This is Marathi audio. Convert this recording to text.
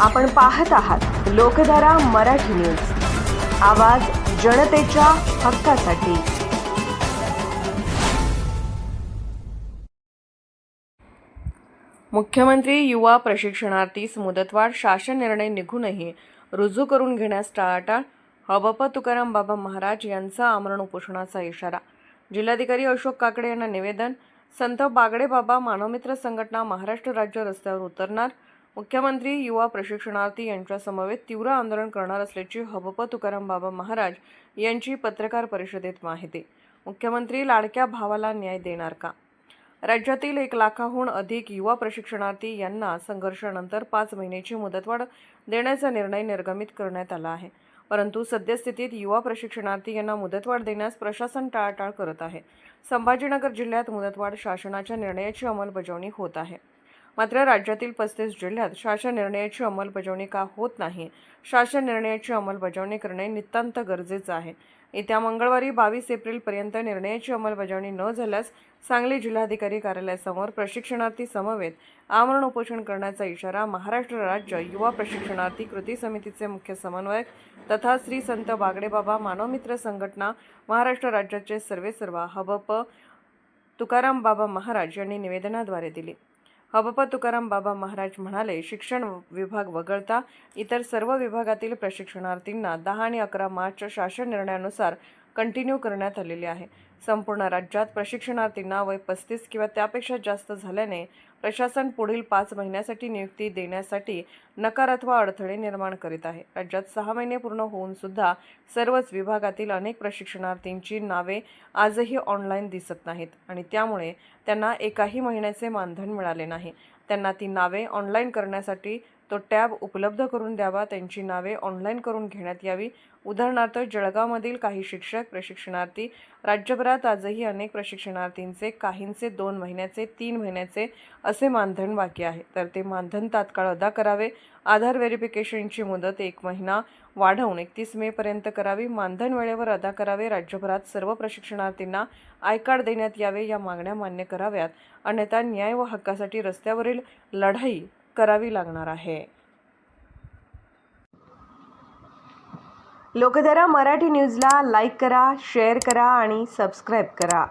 आपण पाहत आहात लोकधारा मराठी न्यूज. आवाज जनतेच्या हक्कासाठी. मुख्यमंत्री युवा प्रशिक्षणार्थीस मुदतवाढ शासन निर्णय निघूनही रुजू करून घेण्यास टाळाटाळ हबप तुकाराम बाबा महाराज यांचा आमरण उपोषणाचा इशारा. जिल्हाधिकारी अशोक काकडे यांना निवेदन संत बागडे बाबा मानवमित्र संघटना महाराष्ट्र राज्य रस्त्यावर उतरणार मुख्यमंत्री युवा प्रशिक्षणार्थी यांच्यासमवेत तीव्र आंदोलन करणार असल्याची हबप तुकाराम बाबा महाराज यांची पत्रकार परिषदेत माहिती. मुख्यमंत्री लाडक्या भावाला न्याय देणार का? राज्यातील एक लाखाहून अधिक युवा प्रशिक्षणार्थी यांना संघर्षानंतर पाच महिन्याची मुदतवाढ देण्याचा निर्णय निर्गमित करण्यात आला आहे. परंतु सद्यस्थितीत युवा प्रशिक्षणार्थी यांना मुदतवाढ देण्यास प्रशासन टाळाटाळ करत आहे. संभाजीनगर जिल्ह्यात मुदतवाढ शासनाच्या निर्णयाची अंमलबजावणी होत आहे. मात्र राज्यातील पस्तीस जिल्ह्यात शासन निर्णयाची अंमलबजावणी का होत नाही? शासन निर्णयाची अंमलबजावणी करणे नितांत गरजेचं आहे. येत्या मंगळवारी बावीस एप्रिलपर्यंत निर्णयाची अंमलबजावणी न झाल्यास सांगली जिल्हाधिकारी कार्यालयासमोर प्रशिक्षणार्थी समवेत आमरण उपोषण करण्याचा इशारा महाराष्ट्र राज्य युवा प्रशिक्षणार्थी कृती समितीचे मुख्य समन्वयक तथा श्री संत बागडेबाबा मानवमित्र संघटना महाराष्ट्र राज्याचे सर्वेसर्वा हबप तुकाराम बाबा महाराज यांनी निवेदनाद्वारे दिली. हबप तुकाराम बाबा महाराज म्हणाले शिक्षण विभाग वगळता इतर सर्व विभागातील प्रशिक्षणार्थींना दहा आणि अकरा मार्च शासन निर्णयानुसार कंटिन्यू करण्यात आलेले आहे. संपूर्ण राज्यात प्रशिक्षणार्थींना वय पस्तीस किंवा त्यापेक्षा जास्त झाल्याने प्रशासन पुढील पाच महिन्यासाठी नियुक्ती देण्यासाठी नकार अथवा अडथळे निर्माण करीत आहे. राज्यात सहा महिने पूर्ण होऊन सुद्धा सर्वच विभागातील अनेक प्रशिक्षणार्थींची नावे आजही ऑनलाईन दिसत नाहीत आणि त्यामुळे त्यांना एकाही महिन्याचे मानधन मिळाले नाही. त्यांना ती नावे ऑनलाईन करण्यासाठी तो टॅब उपलब्ध करून द्यावा त्यांची नावे ऑनलाईन करून घेण्यात यावी. उदाहरणार्थ जळगावमधील काही शिक्षक प्रशिक्षणार्थी राज्यभरात आजही अनेक प्रशिक्षणार्थींचे काहींचे दोन महिन्याचे तीन महिन्याचे असे मानधन बाकी आहे. तर ते मानधन तात्काळ अदा करावे. आधार व्हेरिफिकेशनची मुदत एक महिना वाढवून एकतीस मेपर्यंत करावी. मानधन वेळेवर अदा करावे. राज्यभरात सर्व प्रशिक्षणार्थींना आय कार्ड देण्यात यावे या मागण्या मान्य कराव्यात. अन्यथा न्याय व हक्कासाठी रस्त्यावरील लढाई करावी लागणार आहे. लोकधारा मराठी न्यूजला लाईक करा शेअर करा आणि सबस्क्राईब करा.